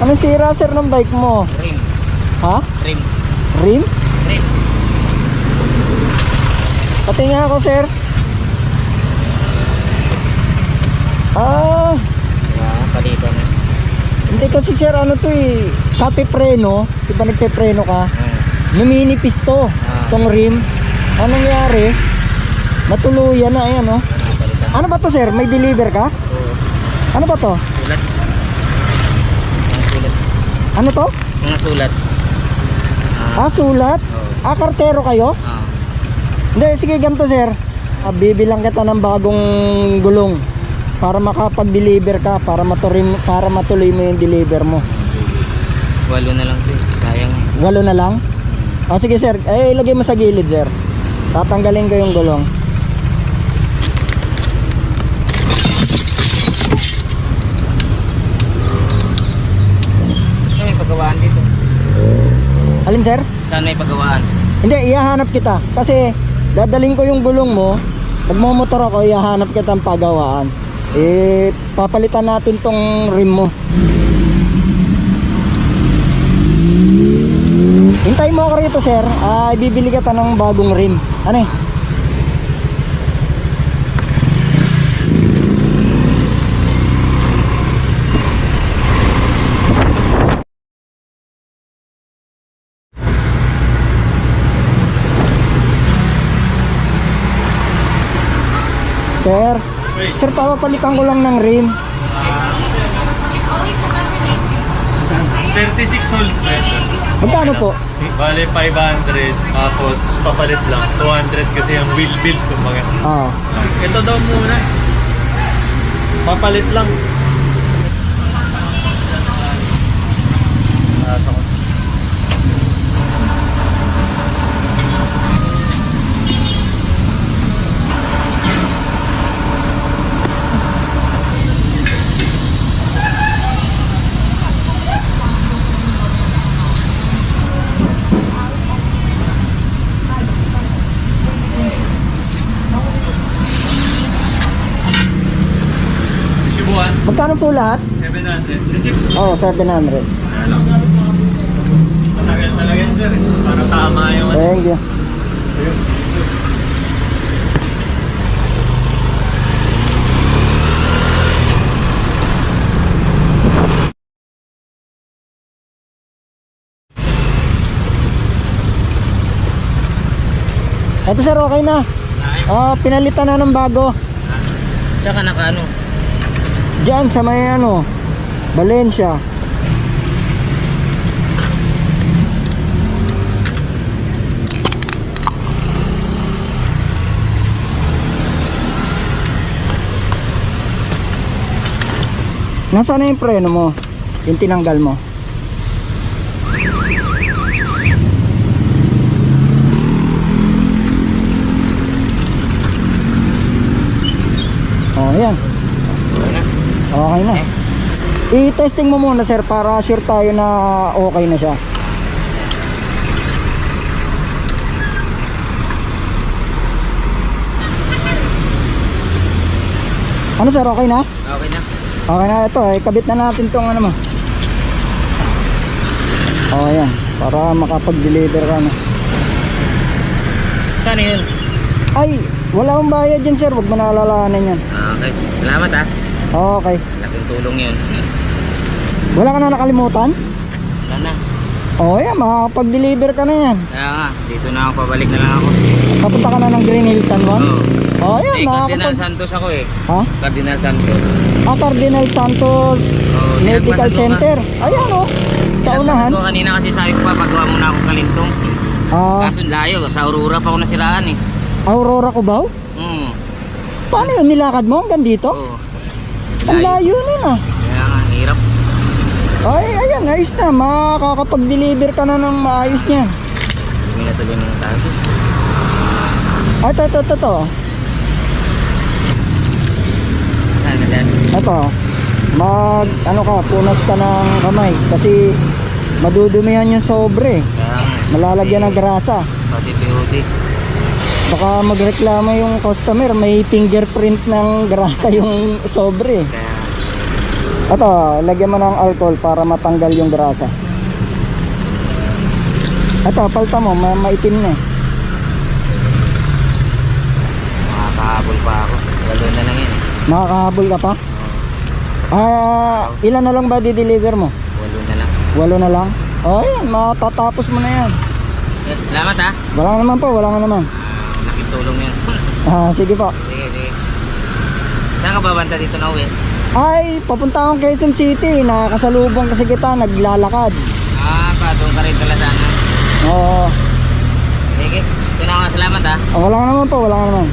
Anong sira sir ng bike mo? Rim. Ha? Rim. Rim? Rim. Pati nga ako sir. Ah, Ah, palitan na. hindi kasi sir ano to eh. Kape preno. Di ba nagpe-preno ka? Ah. Numinipis to. Ah. Tong rim. Anong nangyari? Natuluyan na ayan oh. Ah. Ano ba to sir? May deliver ka? Oo. Ano ba to? Sulat. Ano to? Mga sulat. Ah. Ah, sulat? Oo. Ah, kartero kayo? Ah. Hindi, sige ganito sir. Ah, bibilang kita ng bagong gulong para makapag-deliver ka para matuloy para matuloy mo yung deliver mo. Walo na lang. Sayang. eh. Walo na lang. Ah, sige sir. Eh, ilagay mo sa gilid sir. Tatanggalin ko yung gulong. Saan may pagawaan dito? Alin sir? Saan may pagawaan? Hindi, ihahanap kita. Kasi dadaling ko yung gulong mo. Nagmomotor ako, ihahanap kita ng pagawaan. Eh, papalitan natin tong rim mo. Hintay mo ako rito, sir. Ah, ibibili kita ng bagong rim. Ano eh? Sir, sir, papapalitan ko lang ng rim. 36 holes ito. Magkano po? Bale 500 tapos papalit lang 200 kasi yung wheel build kumbaga. Ah, Ito daw muna. Papalit lang. Magkano po lahat? 700. Receipt. Oh, 700. Matagal talaga yan sir. eh. Para tama yung ano. Thank you. Ito sir, okay na. Nice. Ah, pinalitan na ng bago. Tsaka naka ano? Diyan sa may ano, Valencia. Nasaan na yung preno mo? Yung tinanggal mo? Oh, yan. Okay na. I-testing mo muna sir para sure tayo na okay na siya. Ano sir, okay na? Okay na. Okay na ito, eh, kabit na natin tong ano mo. Oh, yan. Para makapag-deliver ka na. Kano yun? Ay, wala akong bayad dyan sir, huwag mo naalalahanan yan. Ah, okay. Salamat ah. Okay. Laking tulong yun. Wala ka na nakalimutan? Wala na. Oh, yan, makakapag-deliver ka na yan. Kaya nga, dito na ako, pabalik na lang ako. Papunta ka na ng Green Hills San Juan? Oo. Oh, yan, Hindi, Cardinal makakapag... Santos ako eh. Ha? Cardinal Santos. Ah, Cardinal Santos Oo, Medical nagpasado ka. Center. Ayan oh. Sa unahan. Ko kanina kasi sabi ko pa, pagawa muna ako kalintong. Ah, Kaso layo, sa Aurora pa ako nasiraan eh. Aurora Cubao? Hmm. Paano yun? Nilakad mo hanggang dito? Oo. Ang layo nun ah. Kaya nga, hirap. Ay, ayan, ayos na. Makakapag-deliver ka na ng maayos niyan. Hindi na tuloy ng tago. Ay, ito, ito, ito, ito. Saan na dyan? Ito. Mag, ano ka, punas ka ng kamay. Kasi madudumihan yung sobre. Kaya nga, Malalagyan ng grasa. pati POD. Baka magreklamo yung customer, may fingerprint ng grasa yung sobre. Ito, lagyan mo ng alcohol para matanggal yung grasa. Ito, palta mo, ma maitim na eh. Makakahabol pa ako. Walo na lang yan. Makakahabol ka pa? Ah, ilan na lang ba di-deliver mo? Walo na lang. Walo na lang? Oh, yan, matatapos mo na yan. Eh, salamat ha. Wala naman po, wala naman. Ah, tulong yan. Ah, sige po. sige, sige. Saan ka babanta dito na uwi? Ay, papunta akong Quezon City. Nakakasalubong kasi kita, naglalakad. Ah, pa, doon ka rin pala sana. Oo. Sige. Ito na ako. Salamat ha. Oh, wala nga naman po, wala nga naman.